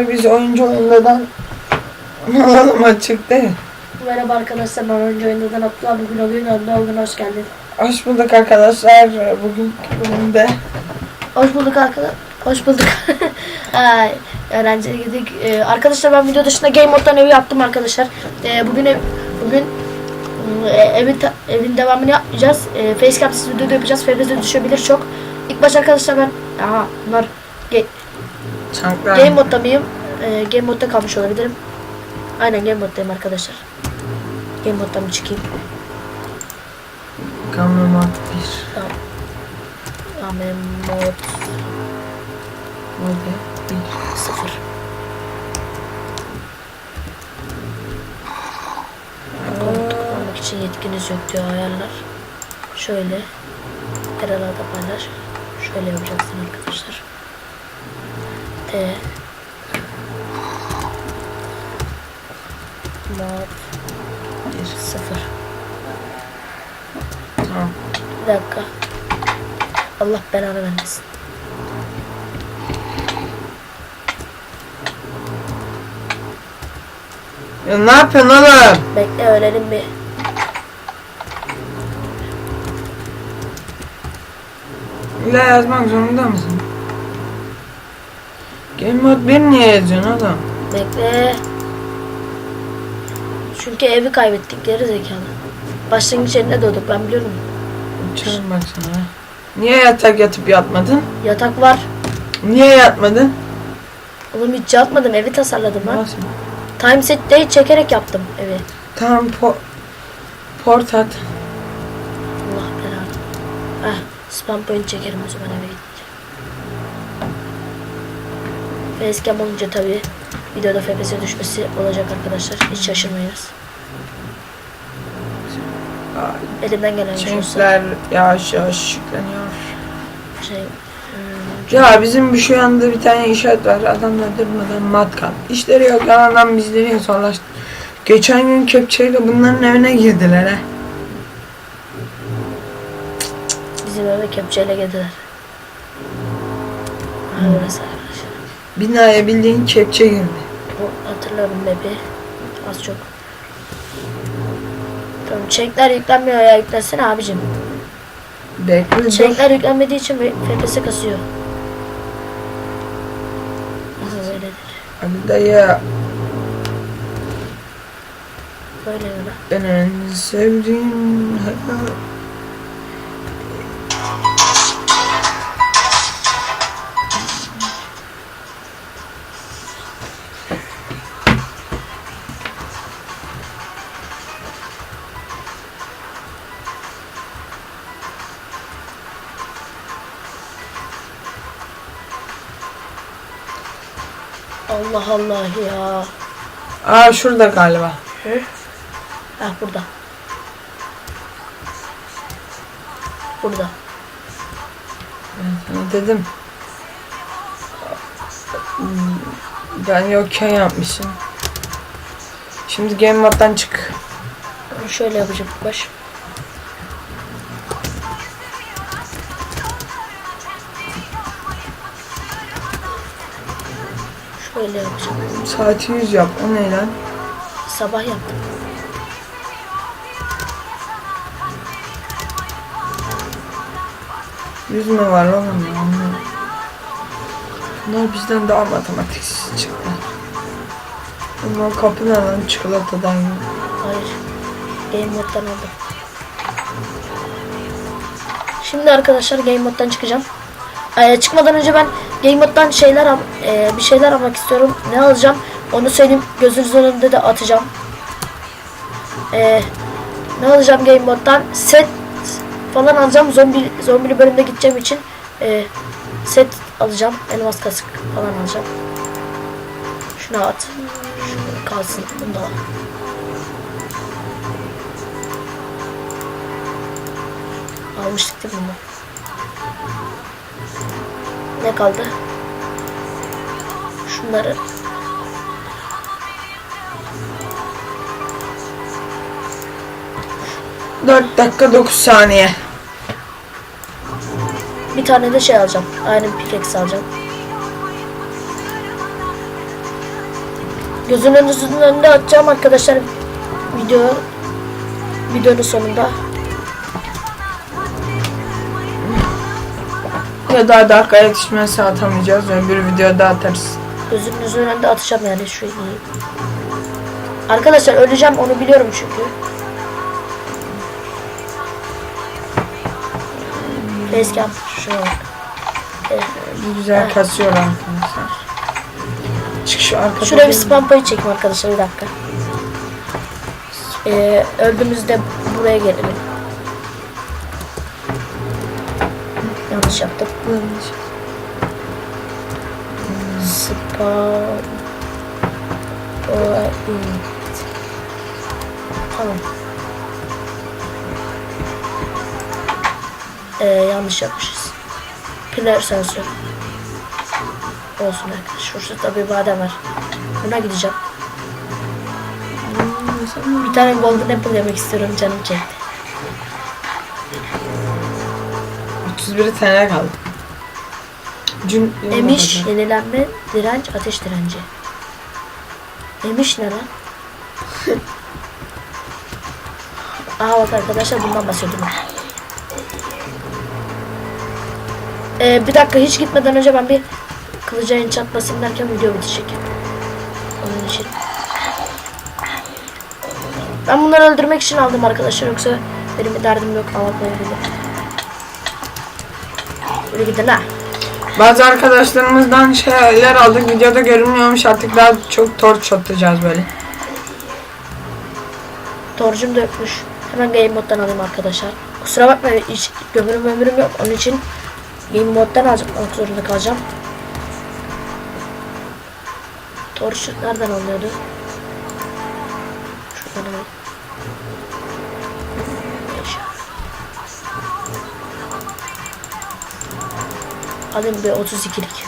Biz oyuncu oyundan alalım çıktı. Merhaba arkadaşlar ben önce oyundan Abdullah bugün oyun önünde oyuna hoş geldin. Hoş bulduk arkadaşlar. Bugün bölümde Hoş bulduk arkadaşlar. Hoş bulduk. Ay, öğrenciye gittik. Ee, arkadaşlar ben video dışında game moddan evi yaptım arkadaşlar. Ee, bugün ev, bugün ım, e, evin ta- evin devamını yapmayacağız. E, Facecam'sız video yapacağız. FPS düşebilir çok. İlk baş arkadaşlar ben aha bunlar çanklar. game modda mıyım? Ee, game modda kalmış olabilirim. Aynen game moddayım arkadaşlar. Game moddan mı çıkayım? Kameraman bir. Amen mod Orada bir. Sıfır. Koltuk almak için yetkiniz yok diyor ayarlar. Şöyle. Aralarda paylaş. Şöyle yapacaksın arkadaşlar. T. Mod Bir. sıfır. Tamam. Bir dakika. Allah belanı vermesin. Ya ne yapıyorsun oğlum? Bekle öğrenin bir. İlla yazmak zorunda mısın? Mode 1 niye yazıyorsun oğlum? Bekle. Çünkü evi kaybettik geri zekalı. Başlangıç yerinde doğduk ben biliyorum. Uçarım bak sana. Niye yatak yatıp yatmadın? Yatak var. Niye yatmadın? Oğlum hiç yatmadım evi tasarladım ben. Nasıl? Time set'te çekerek yaptım evi. Tamam po port at. Allah belanı. Ah spam point çekerim o zaman eve gidince. Facecam olunca tabi videoda FPS düşmesi olacak arkadaşlar. Hiç şaşırmayınız. Ay, Elimden gelen şey. Çenkler yavaş yavaş yükleniyor. Şey, hmm, Ya bizim bir şu anda bir tane işaret var. Adamlar durmadan matkap. İşleri yok yalandan bizleri sonra Geçen gün kepçeyle bunların evine girdiler ha. bizim eve kepçeyle. Ha, burası arkadaşlar. Binaya bildiğin kepçe girdi. Bu hatırlıyorum bebi. Az çok. Tamam çekler yüklenmiyor ya yüklensene abicim. Bekle. Çekler yüklenmediği için FPS kasıyor. Nasıl öyledir? Ali dayı Böyle öyle. ben en sevdiğim Allah Allah ya. Aa şurada galiba. Hı? Ah burada. Burada. Ben dedim. Ben yokken yapmışım. Şimdi game moddan çık. Şöyle yapacağım baş. Şöyle yapacağım. Saati 100 yap. O ne lan? Sabah yaptım. Yüz mü var oğlum ya? Bunlar bizden daha matematiksiz çıktı. Bunlar kapı lan çikolatadan yiyor. Hayır. Game moddan aldım. Şimdi arkadaşlar game moddan çıkacağım. Ee, çıkmadan önce ben game moddan şeyler e, bir şeyler almak istiyorum. Ne alacağım? Onu söyleyeyim. Gözünüzün önünde de atacağım. Ee, ne alacağım game? Set falan alacağım. Zombi zombili bölümde gideceğim için e, set alacağım. Elmas kasık falan alacağım. Şunu at. Şunu kalsın. Bunu da al. Almıştık değil mi bunu? Ne kaldı? Şunları. Dört dakika 9 saniye. Bir tane de şey alacağım. Iron pickaxe alacağım. Gözünüzün önünde atacağım arkadaşlar video videonun sonunda. Ya daha dakika yetişmezse atamayacağız. Öbür videoda atarız. Gözünüzün önünde atacağım yani şu iyi. Arkadaşlar öleceğim onu biliyorum çünkü. Bak. Eh, Bir güzel kasıyor arkadaşlar. Çık şu arkada. Şuraya bir spam payı çekeyim arkadaşlar bir dakika. Ee, öldüğümüzde buraya gelelim. Yanlış yaptım. Spam point. Tamam. Ee, yanlış yapmışız. Player sensör. Olsun arkadaşlar. Şurada bir badem var. Buna gideceğim. Bir tane golden apple yemek istiyorum canım çekti. 31 tane kaldı. Cün Emiş, yenilenme, direnç, ateş direnci. Emiş ne lan? Aha bak arkadaşlar bundan bahsediyordum. Ee, bir dakika hiç gitmeden önce ben bir kılıcayın çatmasın derken video bitecek. Onun için. Ben bunları öldürmek için aldım arkadaşlar yoksa benim bir derdim yok almakla ilgili. Böyle gidin ha. Bazı arkadaşlarımızdan şeyler aldık. Videoda görünmüyormuş. Artık daha çok torç atacağız böyle. Torcum dökmüş. Hemen game moddan alayım arkadaşlar. Kusura bakmayın hiç gömürüm ömürüm yok. Onun için game moddan almak zorunda kalacağım. Torç nereden alınıyordu? Şuradan alayım. Alayım bir 32'lik.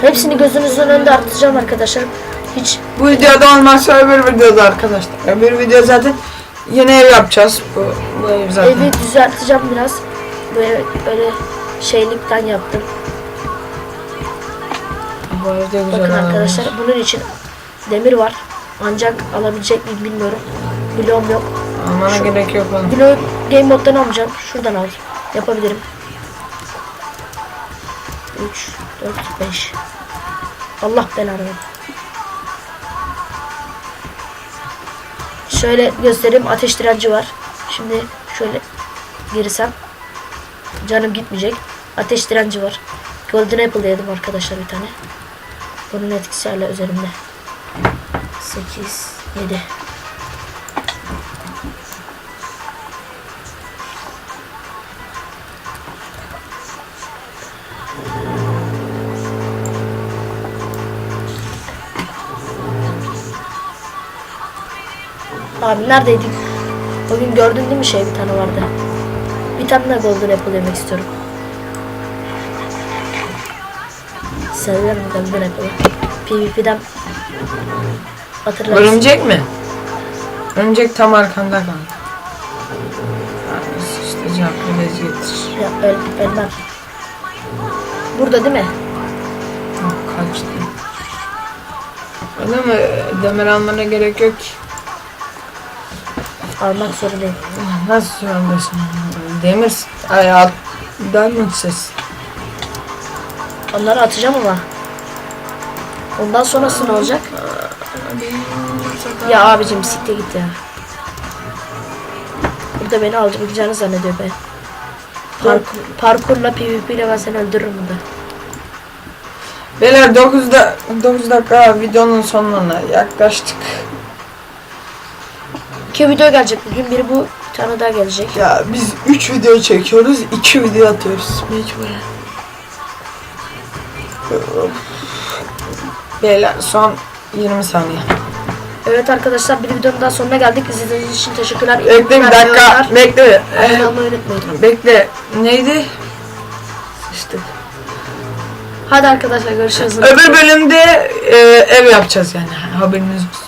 Hepsini gözünüzün önünde artacağım arkadaşlar. Hiç Bu videoda olmazsa öbür videoda arkadaşlar. Öbür video zaten yeni ev yapacağız. Bu, bu ev zaten. Evi düzelteceğim biraz. Böyle böyle şeylikten yaptım. Bu evde güzel Bakın arkadaşlar bunun için demir var. Ancak alabilecek miyim bilmiyorum. Bloğum yok. Almana Şu- gerek yok oğlum. Bloğu game moddan almayacağım. Şuradan al. Yapabilirim. 3, 4, 5. Allah belanı versin. Şöyle göstereyim. Ateş direnci var. Şimdi şöyle girsem canım gitmeyecek. Ateş direnci var. Golden Apple yedim arkadaşlar bir tane. Bunun etkisi hala üzerimde. 8, 7. Abi neredeydin? O gün gördün değil mi şey bir tane vardı. Bir tane de Golden Apple yemek istiyorum. Seviyorum Golden Apple'ı. PvP'den hatırlarsın. Örümcek mi? Örümcek tam arkanda kaldı. Abi işte cevaplı bez getir. Ya öl, ölmem. Burada değil mi? Yok kaçtı. Öyle mi? Demir almana gerek yok ki. Almak zorundayım. Nasıl söylemesin? Demir ay alt diamond ses. Onları atacağım ama. Ondan sonrası ne olacak? Ya abicim sikte git ya. Burada beni alabileceğini zannediyor be. Parkur, parkurla PvP ile ben seni öldürürüm burada. Beyler 9 da 9 dakika videonun sonuna yaklaştık. İki video gelecek bugün. Biri bu, bir tane daha gelecek. Ya biz 3 video çekiyoruz, 2 video atıyoruz mecburen. Beyler son 20 saniye. Evet arkadaşlar bir videonun daha sonuna geldik. İzlediğiniz için teşekkürler. İyi Bekle bir günler, iyi dakika, oyunlar. bekle. Abone olmayı unutmayın. Bekle. Neydi? İşte. Hadi arkadaşlar görüşürüz. Öbür bölümde e, ev yapacağız yani haberiniz olsun.